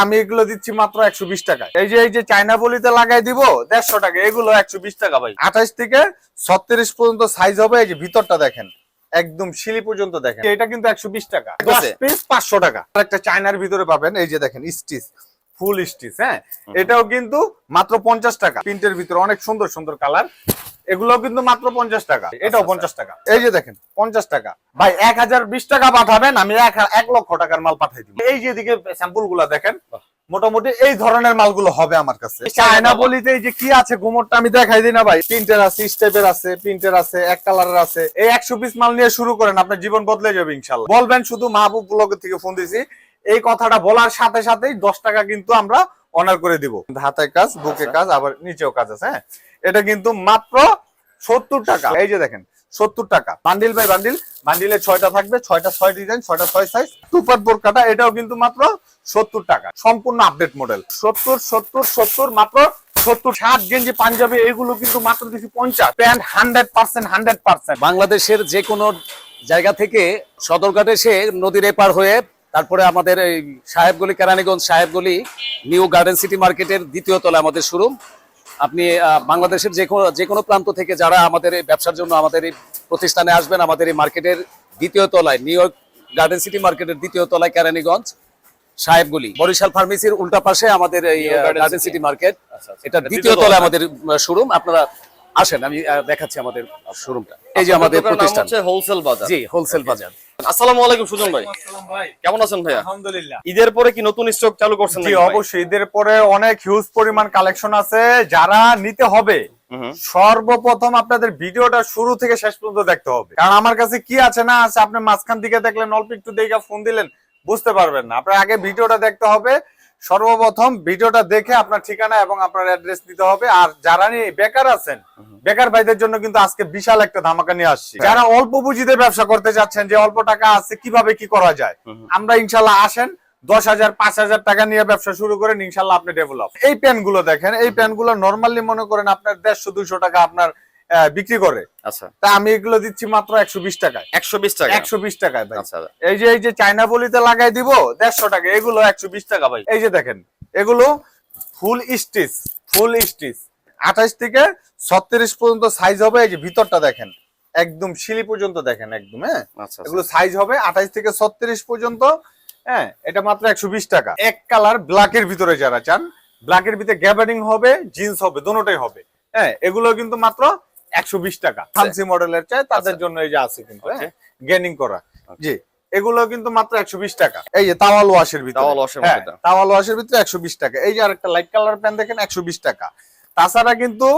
আমি এগুলো দিচ্ছি মাত্র একশো বিশ টাকা এই যে এই যে চাইনা বলিতে লাগাই দিব দেড়শো টাকা এগুলো একশো বিশ টাকা ভাই। আঠাশ থেকে ছত্রিশ পর্যন্ত সাইজ হবে এই যে ভিতরটা দেখেন একদম শিলি পর্যন্ত দেখেন। এটা কিন্তু একশো বিশ টাকা। পাঁচশো টাকা। একটা চাইনার ভিতরে পাবেন এই যে দেখেন স্টিচ ফুল স্টিচ হ্যাঁ? এটাও কিন্তু মাত্র পঞ্চাশ টাকা। প্রিন্টের ভিতরে অনেক সুন্দর সুন্দর কালার। এগুলো কিন্তু মাত্র পঞ্চাশ টাকা। এটাও পঞ্চাশ টাকা। এই যে দেখেন পঞ্চাশ টাকা। ভাই এক হাজার বিশ টাকা পাঠাবেন আমি এক এক লক্ষ টাকার মাল পাঠাই দিব। এই যে দিকে স্যাম্পলগুলা দেখেন মোটামুটি এই ধরনের মালগুলো হবে আমার কাছে। চায়না বলিতে এই যে কি আছে গোমরটা আমি দেখাই দিই না ভাই। প্রিন্টের আছে স্টেপের আছে প্রিন্টের আছে এক কালারের আছে। এই একশো পিস মাল নিয়ে শুরু করেন আপনার জীবন বদলে যাবে ইনশাল্লাহ। বলবেন শুধু মাহবুব ব্লগের থেকে ফোন দিছি এই কথাটা বলার সাথে সাথেই দশ টাকা কিন্তু আমরা অনার করে দিব। হাতে কাজ বুকে কাজ আবার নিচেও কাজ আছে হ্যাঁ? এটা কিন্তু মাত্র সত্তর টাকা। এই যে দেখেন সত্তর টাকা। Bundle by bundle. বান্ডিলে ছয়টা থাকবে ছয়টা ছয় ডিজাইন ছয়টা ছয় সাইজ টুপার বোর কাটা এটাও কিন্তু মাত্র সত্তর টাকা। সম্পূর্ণ আপডেট মডেল সত্তর সত্তর সত্তর মাত্র সত্তর। ষাট গেঞ্জি পাঞ্জাবি এগুলো কিন্তু মাত্র দিচ্ছি পঞ্চাশ। Pant hundred percent hundred percent. বাংলাদেশের যে কোনো জায়গা থেকে সদরঘাটে এসে নদীর এপার হয়ে তারপরে আমাদের এই Sahebgali Keraniganj Sahebgali new garden city মার্কেটের দ্বিতীয় তলা আমাদের শোরুম আপনি বাংলাদেশের যে কোনো যে কোনো প্রান্ত থেকে যারা আমাদের এই ব্যবসার জন্য আমাদের এই প্রতিষ্ঠানে আসবেন আমাদের এই মার্কেটের দ্বিতীয় তলায় নিউ গার্ডেন সিটি মার্কেটের দ্বিতীয় তলায় কেরানীগঞ্জ সাহেবগুলি বরিশাল ফার্মেসির উল্টা পাশে আমাদের এই গার্ডেন সিটি মার্কেট আচ্ছা, আচ্ছা। এটা দ্বিতীয় তলায়। আমাদের শোরুম আপনারা আসেন আমি দেখাচ্ছি আমাদের শোরুমটা এই যে আমাদের প্রতিষ্ঠান। হচ্ছে হোলসেল বাজার জি হোলসেল বাজার আসসালামু আলাইকুম সুজন ভাই। কেমন আছেন ভাইয়া? আলহামদুলিল্লাহ। ঈদের পরে কি নতুন স্টক চালু করছেন জি অবশ্যই। ঈদের পরে অনেক হিউজ পরিমাণ কালেকশন আছে। যারা নিতে হবে। সর্বপ্রথম আপনাদের ভিডিওটা শুরু থেকে শেষ পর্যন্ত দেখতে হবে। কারণ আমার কাছে কি আছে না আছে আপনি মাঝখান দিকে দেখলেন অল্প একটু দেখে ফোন দিলেন বুঝতে পারবেন না। আপনার আগে ভিডিওটা দেখতে হবে। সর্বপ্রথম ভিডিওটা দেখে আপনার ঠিকানা এবং আপনার অ্যাড্রেস দিতে হবে। আর যারা নিয়ে বেকার আছেন বেকার ভাইদের জন্য কিন্তু আজকে বিশাল একটা ধামাকা নিয়ে আসছি। যারা অল্প পুঁজিতে ব্যবসা করতে চাচ্ছেন যে অল্প টাকা আছে কীভাবে কি করা যায়? আমরা ইনশাল্লাহ আসেন দশ হাজার পাঁচ হাজার টাকা নিয়ে ব্যবসা শুরু করেন ইনশাল্লাহ আপনি ডেভেলপ এই প্যানগুলো দেখেন এই প্যানগুলো নর্মালি মনে করেন আপনার দেড়শো দুইশো টাকা আপনার বিক্রি করে। আচ্ছা। তা আমি এগুলো দিচ্ছি মাত্র একশো বিশ টাকায়। একশো বিশ টাকা একশো বিশ টাকায় ভাই। আচ্ছা। এই যে এই যে চায়না বলিতে লাগাই দিব দেড়শো টাকা এগুলো একশো বিশ টাকা ভাই। এই যে দেখেন এগুলো ফুল স্টিচ ফুল স্টিচ। আঠাশ থেকে ছত্রিশ পর্যন্ত সাইজ হবে এই যে ভিতরটা দেখেন একদম শিলি পর্যন্ত দেখেন একদম হ্যাঁ? আচ্ছা এগুলো সাইজ হবে আঠাশ থেকে ছত্রিশ পর্যন্ত হ্যাঁ? এটা মাত্র একশো বিশ টাকা। এক কালার ব্ল্যাকের ভিতরে যারা চান ব্ল্যাকের ভিতরে গ্যাবারিং হবে জিন্স হবে দুটোটাই হবে হ্যাঁ? এগুলো কিন্তু মাত্র একশো বিশ টাকা। মডেলের চাই তাদের জন্য এই যে আছে কিন্তু হ্যাঁ? গেনিং করা। জি। এগুলো কিন্তু মাত্র একশো টাকা। এই যে তাওয়াল ওয়াশের ভিতরে। তাওয়াল ওয়াশের হ্যাঁ, তাওয়াল ওয়াশের ভিতরে একশো টাকা। এই যে আরেকটা লাইট কালার প্যান্ট দেখেন একশো টাকা। তাছাড়া কিন্তু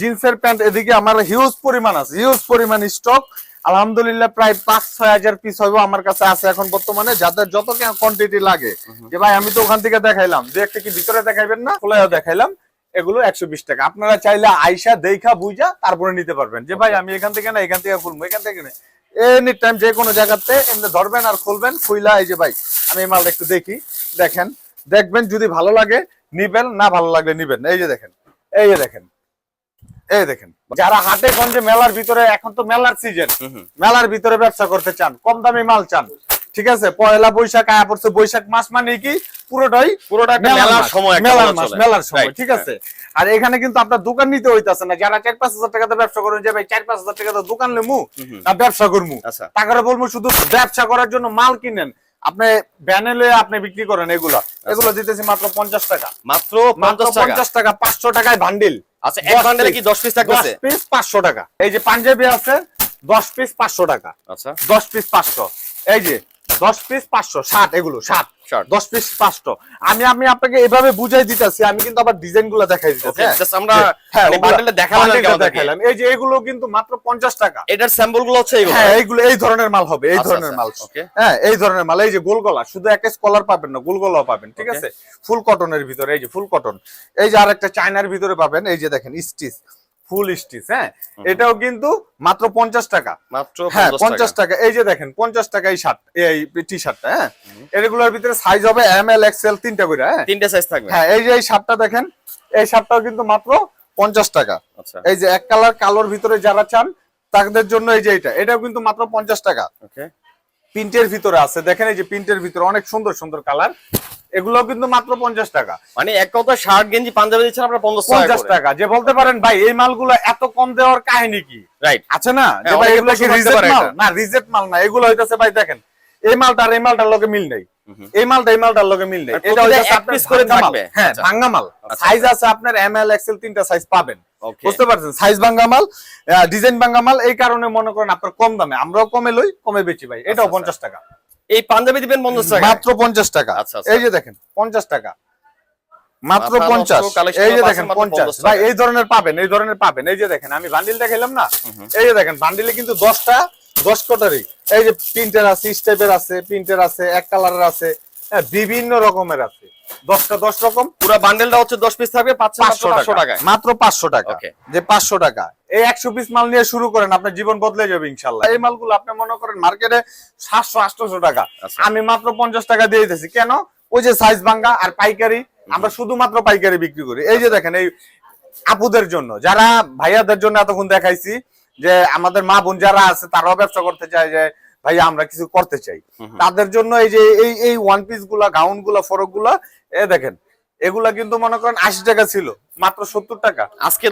জিন্সের প্যান্ট এদিকে আমার হিউজ পরিমাণ আছে। হিউজ পরিমাণ স্টক আলহামদুলিল্লাহ প্রায় পাঁচ ছয় হাজার পিস হবে আমার কাছে আছে এখন বর্তমানে। যাদের যত কোয়ান্টিটি লাগে। যে ভাই আমি তো ওখান থেকে দেখাইলাম। দু একটা কি ভিতরে দেখাইবেন না? খোলাও দেখাইলাম। এগুলো একশো বিশ টাকা। আপনারা চাইলে আইসা দেখা বুঝা তারপরে নিতে পারবেন। যে ভাই আমি এখান থেকে না এখান থেকে খুলবো এখান থেকে না। এনি টাইম যে কোনো জায়গাতে এমনি ধরবেন আর খুলবেন খুইলা এই যে ভাই আমি এই মালটা একটু দেখি দেখেন। দেখবেন যদি ভালো লাগে নিবেন না ভালো লাগলে নিবেন এই যে দেখেন এই যে দেখেন এই দেখেন। যারা হাটে গঞ্জে মেলার ভিতরে এখন তো মেলার সিজন। মেলার ভিতরে ব্যবসা করতে চান কম দামি মাল চান ঠিক আছে? পয়লা বৈশাখ আয়া পড়ছে বৈশাখ মাস মানে কি? পুরোটাই পুরোটা একটা মেলার সময় মেলার মাস মেলার সময় ঠিক হ্যাঁ। আছে? আর এখানে কিন্তু আপনার দোকান নিতে হইতাছে না। যারা চার পাঁচ হাজার টাকাতে ব্যবসা করেন যে ভাই চার পাঁচ হাজার টাকাতে দোকান নেমু। না ব্যবসা করমু। আচ্ছা। টাকাটা বলব শুধু ব্যবসা করার জন্য মাল কিনেন। আপনি ব্যানে লয়ে আপনি বিক্রি করেন এগুলা। এগুলো দিতেছি মাত্র পঞ্চাশ টাকা। মাত্র পঞ্চাশ টাকা? পাঁচশো টাকায় বান্ডিল আচ্ছা এক বান্ডেলে কি দশ পিস দশ পিস পাঁচশো টাকা। এই যে পাঞ্জাবি আছে দশ পিস পাঁচশো টাকা। আচ্ছা। দশ পিস পাঁচশো। এই যে দশ পিস পাঁচশো ষাট এগুলো ষাট। দশ পিস পাঁচশো। আমি আমি আপনাকে এভাবে বুঝাই দিতেছি আমি কিন্তু আবার ডিজাইনগুলো দেখাই দিতেছি হ্যাঁ। আমরা হ্যাঁ, মানে দেখালাম। এই যে এগুলো কিন্তু মাত্র পঞ্চাশ টাকা। এটার স্যাম্পলগুলো হচ্ছে এইগুলো হ্যাঁ এইগুলো এই ধরনের মাল হবে এই আচ্ছা, ধরনের আচ্ছা, মাল। হ্যাঁ এই ধরনের মাল এই যে গোল গলা শুধু এক কলার পাবেন না গোলগলাও পাবেন ঠিক আছে? ফুল কটনের ভিতরে এই যে ফুল কটন এই যে আরেকটা চায়নার ভিতরে পাবেন এই যে দেখেন স্টিচ ফুল স্টিচ হ্যাঁ? এটাও কিন্তু মাত্র পঞ্চাশ টাকা। মাত্র হ্যাঁ পঞ্চাশ টাকা। এই যে দেখেন পঞ্চাশ টাকা এই শার্ট এই টি শার্টটা হ্যাঁ এগুলোর ভিতরে সাইজ হবে এম এল এক্সেল তিনটা করে হ্যাঁ? তিনটে সাইজ থাকবে। হ্যাঁ এই যে এই শার্টটা দেখেন এই শার্টটাও কিন্তু মাত্র পঞ্চাশ টাকা। আচ্ছা। এই যে এক কালার কালোর ভিতরে যারা চান তাদের জন্য এই যে এটা এটাও কিন্তু মাত্র পঞ্চাশ টাকা। ওকে প্রিন্টের ভিতরে আছে। দেখেন এই যে প্রিন্টের ভিতরে অনেক সুন্দর সুন্দর কালার এগুলো কিন্তু মাত্র পঞ্চাশ টাকা। মানে এক কথা শার্ট গেঞ্জি পাঞ্জাবি দিচ্ছেন আপনারা পঞ্চাশ পঞ্চাশ টাকা। যে বলতে পারেন ভাই এই মালগুলো এত কম দেওয়ার কাহিনী কি? রাইট আছে না? যে হ্যাঁ, ভাই এগুলো কি রিজেক্ট মাল? না রিজেক্ট মাল না এগুলো হইতাছে ভাই দেখেন এই মালটা আর এই মালটার লগে মিল নেই। এই মালটা এই মালটার লগে মিল নেই। এটা হইতাছে আপনার করে ভাঙ্গা মাল। থাকবে। হ্যাঁ আচ্ছা। ভাঙ্গা মাল। আচ্ছা, সাইজ আছে আপনার এম এল এক্সেল তিনটা সাইজ পাবেন। বুঝতে পারছেন? সাইজ ভাঙ্গা মাল ডিজাইন ভাঙ্গা মাল এই কারণে মনে করেন আপনার কম দামে। আমরাও কমে লই কমে বেচি ভাই। এটাও আচ্ছা, পঞ্চাশ টাকা। এই পাঞ্জাবি দিবেন পঞ্চাশ টাকা মাত্র পঞ্চাশ টাকা। আচ্ছা, আচ্ছা। এই যে দেখেন পঞ্চাশ টাকা। মাত্র মাথা নষ্ট পঞ্চাশ collection এই যে দেখেন পঞ্চাশ। 50 ভাই এই ধরনের পাবেন এই ধরনের পাবেন। এই যে দেখেন আমি বান্ডিল দেখাইলাম না? এই যে দেখেন বান্ডিলে কিন্তু দশটা দশ কটারই। এই যে প্রিন্টের আছে স্টেপের আছে প্রিন্টের আছে এক কালারের আছে। হ্যাঁ, বিভিন্ন রকমের আছে। দশটা দশ রকম। পুরো বান্ডেলটা হচ্ছে দশ পিস থাকবে পাঁচশো টাকা। মাত্র পাঁচশো টাকা। যে পাঁচশো টাকা। এই একশো পিস মাল নিয়ে শুরু করেন আপনার জীবন বদলে যাবে ইনশাল্লাহ এই মালগুলো আপনি মনে করেন মার্কেটে সাতশো আটশো টাকা। আচ্ছা। আমি মাত্র পঞ্চাশ টাকা দিয়ে দিতেছি। কেন? ওই যে সাইজ ভাঙ্গা আর পাইকারি আমরা শুধুমাত্র পাইকারি বিক্রি করি। এই যে দেখেন এই আপুদের জন্য যারা ভাইয়াদের জন্য এতক্ষণ দেখাইছি যে আমাদের মা বোন যারা আছে তারাও ব্যবসা করতে চায় যে ভাইয়া আমরা কিছু করতে চাই। তাদের জন্য এই যে এই এই ওয়ান পিসগুলা গাউনগুলা ফরকগুলা এ দেখেন এগুলা কিন্তু মনে করেন আশি টাকা ছিল মাত্র সত্তর টাকা। আজকে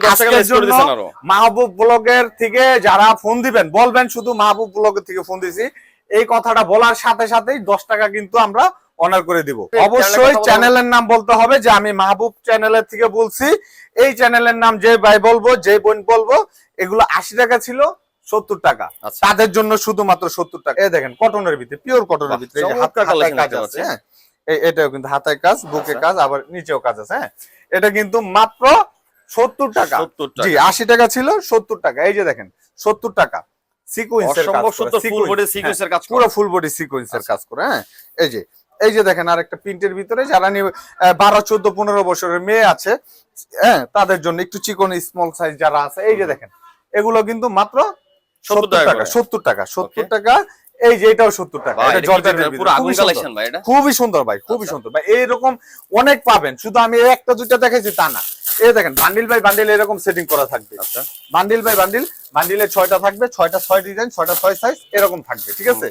মাহবুব ব্লগের থেকে যারা ফোন দিবেন বলবেন শুধু মাহবুব ব্লগের থেকে ফোন দিছি এই কথাটা বলার সাথে সাথেই দশ টাকা কিন্তু আমরা অনার করে দিব। অবশ্যই চ্যানেলের চ্যানেলের নাম বলতে হবে যে আমি মাহবুব চ্যানেলের থেকে বলছি এই চ্যানেলের নাম যে ভাই বলব যে বোন বলব এগুলো আশি টাকা ছিল সত্তর টাকা। আচ্ছা। তাদের জন্য শুধুমাত্র সত্তর টাকা। এই দেখেন কটনের ভিতরে পিওর কটনের ভিতরে কাজ আছে হ্যাঁ? এটাও কিন্তু হাতায় কাজ বুকে আচ্ছা। কাজ আবার নিচেও কাজ আছে হ্যাঁ? এটা কিন্তু মাত্র সত্তর টাকা। জি আশি টাকা ছিল সত্তর টাকা। এই যে দেখেন সত্তর টাকা। ফুল বডি হ্যাঁ, সিকোয়েন্সের কাজ পুরো ফুল বডি সিকুয়েন্সের কাজ করে হ্যাঁ? এই যে এই যে দেখেন আর একটা প্রিন্টের ভিতরে যারা বারো চোদ্দ পনেরো বছরের মেয়ে আছে হ্যাঁ তাদের জন্য একটু চিকন স্মল সাইজ যারা আছে এই যে দেখেন এগুলো কিন্তু মাত্র 70 সত্তর টাকা সত্তর টাকা সত্তর টাকা এই যে এটাও সত্তর টাকা এটা জর্জেটের খুবই সুন্দর। ভাই খুবই সুন্দর ভাই খুবই সুন্দর ভাই। এইরকম অনেক পাবেন শুধু আমি একটা দুইটা দেখাইছি তা না। এই দেখেন বান্ডিল বাই বান্ডিল এরকম সেটিং করা থাকবে। আচ্ছা। বান্ডিল বাই বান্ডিল বান্ডিলে ছয়টা থাকবে ছয়টা ছয় ডিজাইন ছয়টা ছয় সাইজ এরকম থাকবে ঠিক আছে.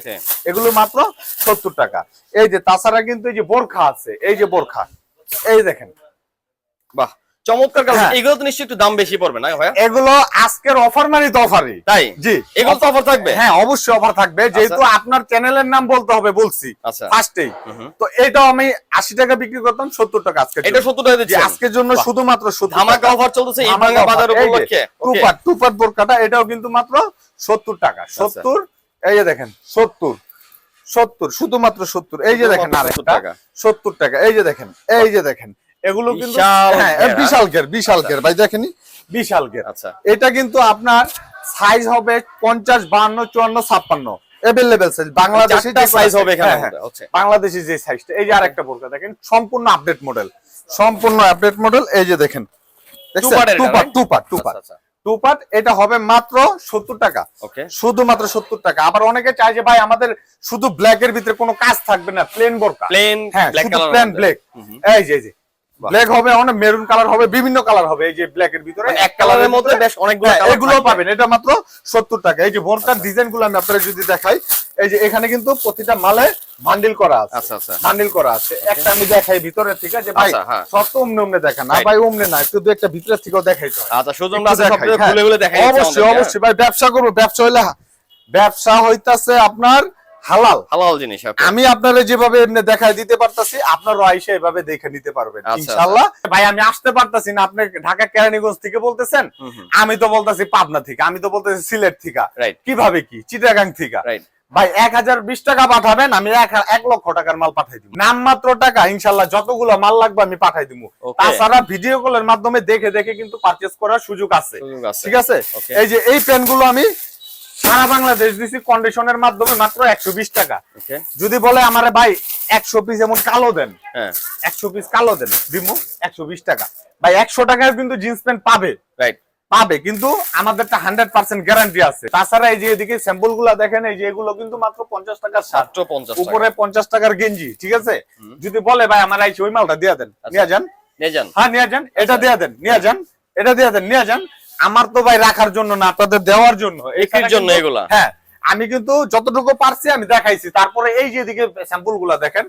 এগুলো মাত্র সত্তর টাকা। এই যে তাছাড়া কিন্তু এই যে বোরখা আছে এই যে বোরখা এই দেখেন। বাহ চমৎকার হ্যাঁ। এগুলো তো নিশ্চয়ই একটু দাম বেশি পড়বে না ভাইয়া? এগুলো আজকের অফার মানে তো অফারই তাই? জি। এগুলো তো অফার থাকবে? হ্যাঁ অবশ্যই অফার থাকবে। যেহেতু আপনার চ্যানেলের নাম বলতে হবে বলছি। আচ্ছা। ফার্স্টেই তো এটাও আমি আশি টাকা বিক্রি করতাম সত্তর টাকা আজকে এটা সত্তর টাকা যে দিচ্ছেন আজকের জন্য শুধুমাত্র ধামাকা অফার এই ভাঙা বাজার উপলক্ষে? বোরকাটা এটাও কিন্তু মাত্র সত্তর টাকা। আচ্ছা। সত্তর এই যে দেখেন সত্তর। সত্তর শুধুমাত্র সত্তর। এই যে দেখেন আরেকটা। 70 টাকা। সত্তর টাকা। এই যে দেখেন এই যে দেখেন। এগুলো কিন্তু বিশাল হ্যাঁ ঘের, বিশাল বিশাল ঘের ভাই দেখেনি? বিশাল ঘের আচ্ছা। এটা কিন্তু আপনার সাইজ হবে পঞ্চাশ বাহান্ন চুয়ান্ন ছাপ্পান্ন। সাইজ বাংলাদেশি হবে এখানে হ্যাঁ, হ্যাঁ। বাংলাদেশি যে সাইজটা এই যে আরেকটা বোরকা দেখেন সম্পূর্ণ আপডেট মডেল সম্পূর্ণ আপডেট মডেল এই যে দেখেন। দেখছেন? Two-part এটা, Two part, right? two part, two part। আচ্ছা, part, এটা হবে মাত্র সত্তর টাকা। ওকে শুধুমাত্র সত্তর টাকা। আবার অনেকে চায় যে ভাই আমাদের শুধু ব্ল্যাক এর ভিতরে কোনো কাজ থাকবে না প্লেন বোরকা। প্লেন হ্যাঁ ব্ল্যাক প্লেন ব্ল্যাক এই যে যে। ব্ল্যাক হবে অনেক মেরুন কালার হবে বিভিন্ন কালার হবে এই যে ব্ল্যাক এর ভিতরে। মানে এক কালারের মধ্যে বেশ অনেকগুলো হ্যাঁ, এগুলো পাবেন এটা মাত্র সত্তর টাকা। এই যে বোরকার ডিজাইনগুলো আমি আপনারা যদি দেখাই এই যে এখানে কিন্তু প্রতিটা মালে বান্ডিল করা আছে। আচ্ছা আচ্ছা। বান্ডিল করা আছে। একটা আমি দেখাই ভিতরের থেকে যে ভাই আচ্ছা, হ্যাঁ। সব তো অমনে অমনে দেখা না ভাই অমনে না একটু দু একটা ভিতরের থেকেও হয়। আচ্ছা সুজন একটু আছে দেখাই, সবকিছু হ্যাঁ। খুলে খুলে দেখাই অবশ্যই অবশ্যই। ভাই ব্যবসা করব ব্যবসা হইলে ব্যবসা হইতাছে আপনার হালাল। হালাল জিনিস আমি আপনারা যেভাবে এমনি দেখায় দিতে পারতাছি আপনারও আইসা এভাবে দেখে নিতে পারবেন আচ্ছা, ইনশাআল্লাহ ভাই আমি আসতে পারতাছি না আপনি ঢাকা কেরানীগঞ্জ থেকে বলতেছেন। আমি তো বলতাছি পাবনা থেকে আমি তো বলতেছি সিলেট থেকে। কীভাবে কি? চিটাগাং থেকে. ভাই এক হাজার বিশ টাকা পাঠাবেন আমি এক এক লক্ষ টাকার মাল পাঠাই দিব। নাম মাত্র টাকা ইনশাল্লাহ যতগুলো মাল লাগবে আমি পাঠাই দিব। তাছাড়া ভিডিও কলের মাধ্যমে দেখে দেখে কিন্তু পারচেস করার সুযোগ আছে। ঠিক আছে? এই যে এই গুলো আমি সারা বাংলাদেশ দিছি কন্ডিশনের মাধ্যমে মাত্র একশো বিশ টাকা। যদি বলে আমারে ভাই একশো পিস এমন কালো দেন। হ্যাঁ। একশো পিস কালো দেন দিমু একশো টাকা। ভাই একশো টাকায় কিন্তু জিন্স প্যান্ট পাবে। রাইট পাবে কিন্তু আমাদেরটা হান্ড্রেড পার্সেন্ট গ্যারান্টি আছে। তাছাড়া এই যে এদিকে স্যাম্পলগুলা দেখেন এই যে এগুলো কিন্তু মাত্র পঞ্চাশ টাকার শার্ট। পঞ্চাশ উপরে পঞ্চাশ টাকার গেঞ্জি ঠিক আছে? যদি বলে ভাই আমার আইসি ওই মালটা দিয়ে দেন নিয়ে যান। নিয়ে যান। হ্যাঁ নিয়ে যান এটা দিয়ে দেন নিয়ে যান এটা দিয়ে দেন নিয়ে যান। আমার তো ভাই রাখার জন্য না আপনাদের দেওয়ার জন্য এখানে জন্য এগুলা। হ্যাঁ আমি কিন্তু যতটুকু পারছি আমি দেখাইছি তারপরে এই যে এদিকে স্যাম্পলগুলা দেখেন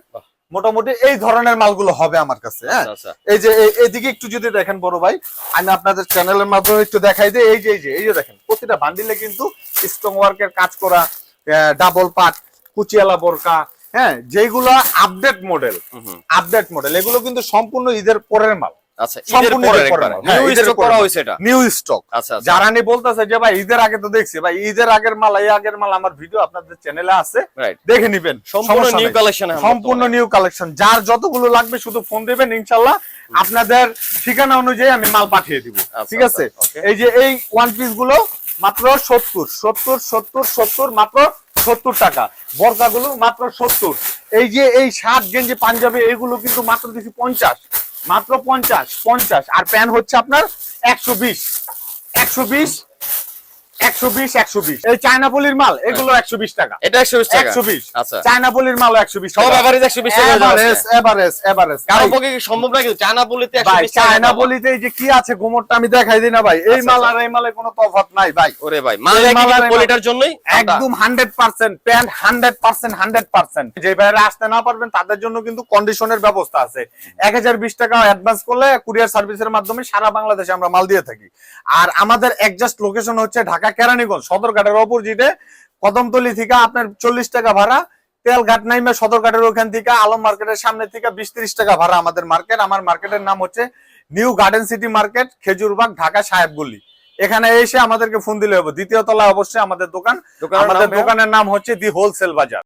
মোটামুটি এই ধরনের মালগুলো হবে আমার কাছে হ্যাঁ আচ্ছা, আচ্ছা। এই যে এইদিকে একটু যদি দেখেন বড় ভাই আমি আপনাদের চ্যানেলের মাধ্যমে একটু দেখাই দিই এই যে এই যে এই যে দেখেন প্রতিটা বান্ডিলে কিন্তু স্ট্রং ওয়ার্কের কাজ করা ডাবল পাট কুচিয়ালা বোরকা হ্যাঁ যেগুলো আপডেট মডেল। আপডেট মডেল এগুলো কিন্তু সম্পূর্ণ ঈদের পরের মাল আচ্ছা ঈদের সম্পূর্ণ পরের ঈদের পরের একবারে মাল। নিউ স্টক করা হয়েছে এটা। নিউ স্টক আচ্ছা যারা নি বলতেছে যে ভাই ঈদের আগে তো দেখছি ভাই ঈদের আগের মাল এই আগের মাল আমার ভিডিও আপনাদের চ্যানেলে আছে দেখে নিবেন। সম্পূর্ণ সমস্যা নিউ কালেকশন সম্পূর্ণ নিউ কালেকশন যার যতগুলো লাগবে শুধু ফোন দিবেন ইনশাল্লাহ আপনাদের ঠিকানা অনুযায়ী আমি মাল পাঠিয়ে দিব। আচ্ছা, ঠিক আছে? আচ্ছা, এই যে এই ওয়ান পিসগুলো মাত্র সত্তর সত্তর সত্তর সত্তর মাত্র সত্তর টাকা। বরকাগুলো মাত্র সত্তর। এই যে এই শার্ট গেঞ্জি পাঞ্জাবি এগুলো কিন্তু মাত্র দিচ্ছি পঞ্চাশ। মাত্র পঞ্চাশ পঞ্চাশ। আর প্যান হচ্ছে আপনার একশো বিশ। একশো বিশ একশো বিশ একশো বিশ। এই চায়না পলির মাল এগুলো একশো বিশ টাকা। এটা 120 টাকা। একশো বিশ। আচ্ছা। চায়না পলির মাল একশো বিশ সব এভারেজ 120 টাকা এভারেজ এভারেজ এভারেজ কারও পক্ষে কি সম্ভব না কিন্তু চায়না বলিতে 120 ভাই চায়না পাবো। এই যে কি আছে গোমরটা আমি দেখাই দিই না ভাই। এই আচ্ছা, মাল আচ্ছা। আর এই মালে কোনো তফাৎ নাই ভাই। ওরে ভাই মাল একই পলিটার জন্যই একদম hundred percent pant hundred percent hundred percent যে বাইরে আসতে না পারবেন তাদের জন্য কিন্তু কন্ডিশনের ব্যবস্থা আছে। এক হাজার বিশ টাকা অ্যাডভান্স করলে কুরিয়ার সার্ভিসের মাধ্যমে সারা বাংলাদেশে আমরা মাল দিয়ে থাকি। আর আমাদের একজাস্ট লোকেশন হচ্ছে ঢাকা কেরানীগঞ্জ সদরঘাটের জিতে কদমতলি থেকে আপনার চল্লিশ টাকা ভাড়া তেলঘাট নাইমে সদরঘাটের ওখান থেকে আলম মার্কেটের সামনে থেকে বিশ ত্রিশ টাকা ভাড়া আমাদের মার্কেট। আমার মার্কেটের নাম হচ্ছে new garden city market Khejurbag Dhaka Sahebgali. এখানে এসে আমাদেরকে ফোন দিলে হবে। দ্বিতীয় তলায় অবশ্যই আমাদের দোকান। আমাদের দোকানের নাম হচ্ছে দি হোলসেল বাজার।